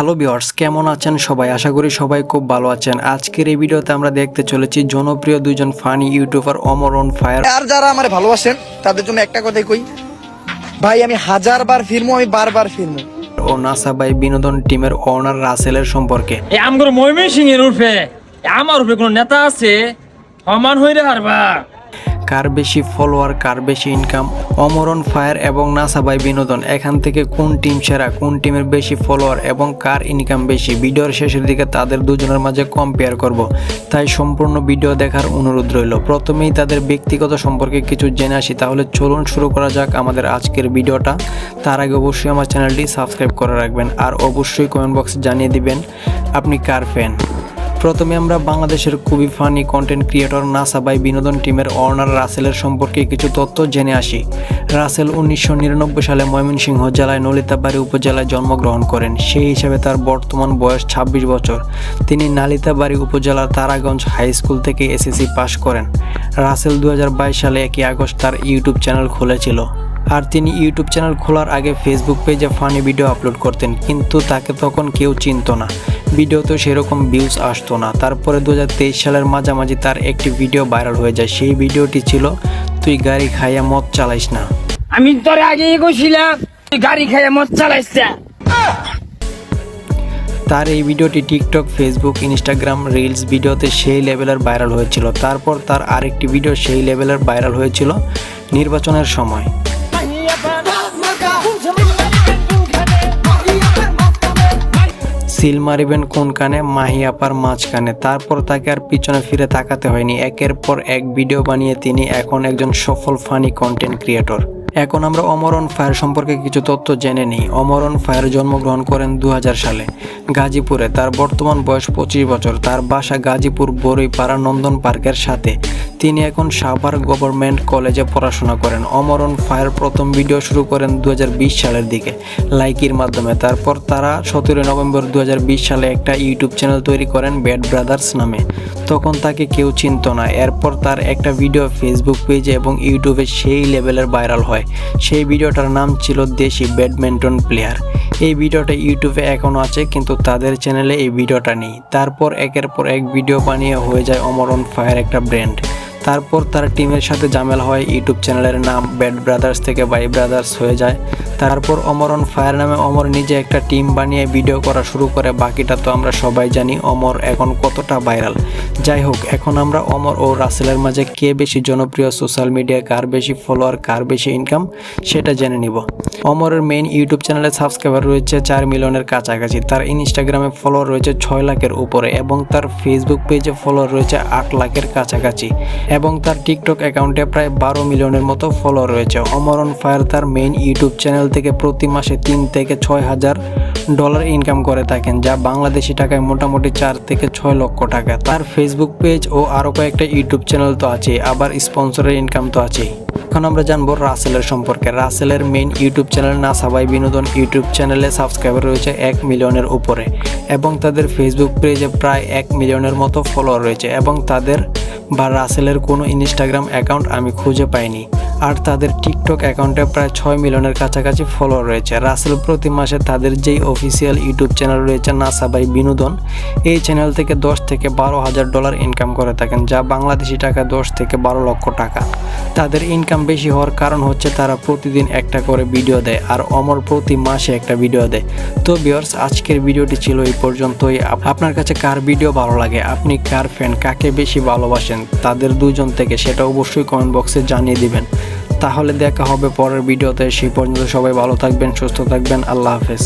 Hello বিয়ার্স কেমন আছেন সবাই? আশা করি সবাই খুব ভালো আছেন। আজকের এই ভিডিওতে আমরা দেখতে চলেছি জনপ্রিয় দুইজন funny YouTuber Omor on fire আর যারা আমার ভালোবাসেন তাদের জন্য একটা কথাই কই ভাই আমি হাজার বার ফিরমু আমি বারবার ফিরমু। ও নাসা বাই বিনোদন টিমের অনার রাসেলের সম্পর্কে। এই আমগর এর উর্ফে আমার উর্ফে কোন নেতা আছে? সমান হইরে হারবা। কার বেশি ফলোয়ার কার বেশি ইনকাম অমরন ফায়ার এবং নাসা বাই বিনোদন, এখান থেকে কোন টিম সেরা, কোন টিমের বেশি ফলোয়ার এবং কার ইনকাম বেশি? ভিডিওর শেষের দিকে তাদের দুজনের মাঝে কম্পেয়ার করব। তাই সম্পূর্ণ ভিডিও দেখার অনুরোধ রইল। প্রথমেই তাদের ব্যক্তিগত সম্পর্কে কিছু জেনে আসি। তাহলে চলুন শুরু করা যাক আমাদের আজকের ভিডিওটা। তার আগে অবশ্যই আমার চ্যানেলটি সাবস্ক্রাইব করে রাখবেন। আর অবশ্যই কমেন্ট বক্সে জানিয়ে দিবেন, আপনি কার ফ্যান প্রথমে আমরা বাংলাদেশের খুবই ফানি কন্টেন্ট ক্রিয়েটর নাসা বাই বিনোদন টিমের অর্নার রাসেলের সম্পর্কে কিছু তথ্য জেনে আসি। রাসেল উনিশশো নিরানব্বই সালে ময়মনসিংহ জেলায় নলিতাবাড়ি উপজেলায় জন্মগ্রহণ করেন। সেই হিসাবে তার বর্তমান বয়স ২৬ বছর। তিনি নালিতাবাড়ি উপজেলার তারাগঞ্জ হাই স্কুল থেকে এসএসসি পাশ করেন। রাসেল দু হাজার বাইশ সালে একই আগস্ট তার ইউটিউব চ্যানেল খুলেছিল। আর তিনি ইউটিউব চ্যানেল খোলার আগে ফেসবুক পেজে ফানি ভিডিও আপলোড করতেন কিন্তু তাকে তখন কেউ চিনতো না। ভিডিওতে সেরকম ভিউজ আসতো না। তারপরে দু হাজার তেইশ সালের মাঝামাঝি তার একটি ভিডিও ভাইরাল হয়ে যায়। সেই ভিডিওটি ছিল তুই গাড়ি খাইয়া মদ চালাইস না। আমি তোর আগে কইছিলাম তুই গাড়ি খাইয়া মদ চালাইছ তার এই ভিডিওটি টিকটক ফেসবুক ইনস্টাগ্রাম রিলস ভিডিওতে সেই লেভেলের ভাইরাল হয়েছিল। তারপর তার আরেকটি ভিডিও সেই লেভেলের ভাইরাল হয়েছিল নির্বাচনের সময়। সিল মারিবেন কোন কানে? মাহিয়াপার আপার মাঝখানে তারপর তাকে আর পিছনে ফিরে তাকাতে হয়নি। একের পর এক ভিডিও বানিয়ে তিনি এখন একজন সফল ফানি কন্টেন্ট ক্রিয়েটর এখন আমরা অমরন ফায়ার সম্পর্কে কিছু তথ্য জেনে নিই। অমরন ফায়ার জন্মগ্রহণ করেন দু হাজার সালে, গাজীপুরে। তার বর্তমান বয়স পঁচিশ বছর। তার বাসা গাজীপুর বরইপাড়া নন্দন পার্কের সাথে। তিনি এখন সাভার গভর্নমেন্ট কলেজে পড়াশোনা করেন। অমরন ফায়ার প্রথম ভিডিও শুরু করেন দু হাজার বিশ সালের দিকে। লাইকির মাধ্যমে। তারপর তারা সতেরোই নভেম্বর দু হাজার বিশ সালে একটা ইউটিউব চ্যানেল তৈরি করেন ব্যাড ব্রাদার্স নামে। তখন তাকে কেউ চিনত না। এরপর তার একটা ভিডিও ফেসবুক পেজে এবং ইউটিউবে সেই লেভেলের ভাইরাল হয়। সেই ভিডিওটার নাম ছিল দেশি ব্যাডমিন্টন প্লেয়ার। এই ভিডিওটা ইউটিউবে এখনও আছে, কিন্তু তাদের চ্যানেলে এই ভিডিওটা নেই। তারপর একের পর এক ভিডিও বানিয়ে হয়ে যায় অমরন ফায়ার একটা ব্র্যান্ড। তারপর তার টিমের সাথে জামেল হয়। ইউটিউব চ্যানেলের নাম ব্যাড ব্রাদার্স থেকে বাই ব্রাদার্স হয়ে যায়। তারপর অমরন ফায়ার নামে অমর নিজে একটা টিম বানিয়ে ভিডিও করা শুরু করে। বাকিটা তো আমরা সবাই জানি অমর এখন কতটা ভাইরাল যাই হোক, এখন আমরা অমর ও রাসেলের মাঝে কে বেশি জনপ্রিয় সোশ্যাল মিডিয়ায় কার বেশি ফলোয়ার কার বেশি ইনকাম সেটা জেনে নিব। অমরের মেইন ইউটিউব চ্যানেলে সাবস্ক্রাইবার রয়েছে চার মিলিয়নের কাছাকাছি। তার ইনস্টাগ্রামে ফলোয়ার রয়েছে ছয় লাখের উপরে এবং তার ফেসবুক পেজে ফলোয়ার রয়েছে আট লাখের কাছাকাছি। এবং তার টিকটক অ্যাকাউন্টে প্রায় বারো মিলিয়নের মতো ফলো রয়েছে। অমরন ফায়ার তার মেইন ইউটিউব চ্যানেল থেকে প্রতি মাসে তিন থেকে ছয় হাজার ডলার ইনকাম করে থাকেন, যা বাংলাদেশি টাকায় মোটামুটি চার থেকে ছয় লক্ষ টাকা। তার ফেসবুক পেজ ও আরও কয়েকটা ইউটিউব চ্যানেল তো আছে আবার স্পন্সরের ইনকাম তো আছেই। এখন আমরা জানব রাসেলের সম্পর্কে। রাসেলের মেইন ইউটিউব চ্যানেল না সাবাই বিনোদন ইউটিউব চ্যানেলে সাবস্ক্রাইবার রয়েছে এক মিলিয়নের উপরে, এবং তাদের ফেসবুক পেজে প্রায় এক মিলিয়নের মতো ফলোয়ার রয়েছে, এবং তাদের বা রাসেলের কোনো ইনস্টাগ্রাম অ্যাকাউন্ট আমি খুঁজে পাইনি। আর তাদের টিকটক অ্যাকাউন্টে প্রায় ছয় মিলিয়নের কাছাকাছি ফলোয়ার রয়েছে। রাসেল প্রতি মাসে তাদের যেই অফিসিয়াল ইউটিউব চ্যানেল রয়েছে নাসাবাই বিনোদন, এই চ্যানেল থেকে দশ থেকে বারো হাজার ডলার ইনকাম করে থাকেন, যা বাংলাদেশি টাকা দশ থেকে বারো লক্ষ টাকা। তাদের ইনকাম বেশি হওয়ার কারণ হচ্ছে তারা প্রতিদিন একটা করে ভিডিও দেয় আর অমর প্রতি মাসে একটা ভিডিও দেয়। তো বিয়ার্স আজকের ভিডিওটি ছিল এই পর্যন্তই। আপনার কাছে কার ভিডিও ভালো লাগে? আপনি কার ফ্যান কাকে বেশি ভালোবাসেন? তাদের দুজন থেকে সেটা অবশ্যই কমেন্ট বক্সে জানিয়ে দিবেন। তাহলে দেখা হবে পরের ভিডিওতে। সেই পর্যন্ত সবাই ভালো থাকবেন সুস্থ থাকবেন। আল্লাহ হাফেজ।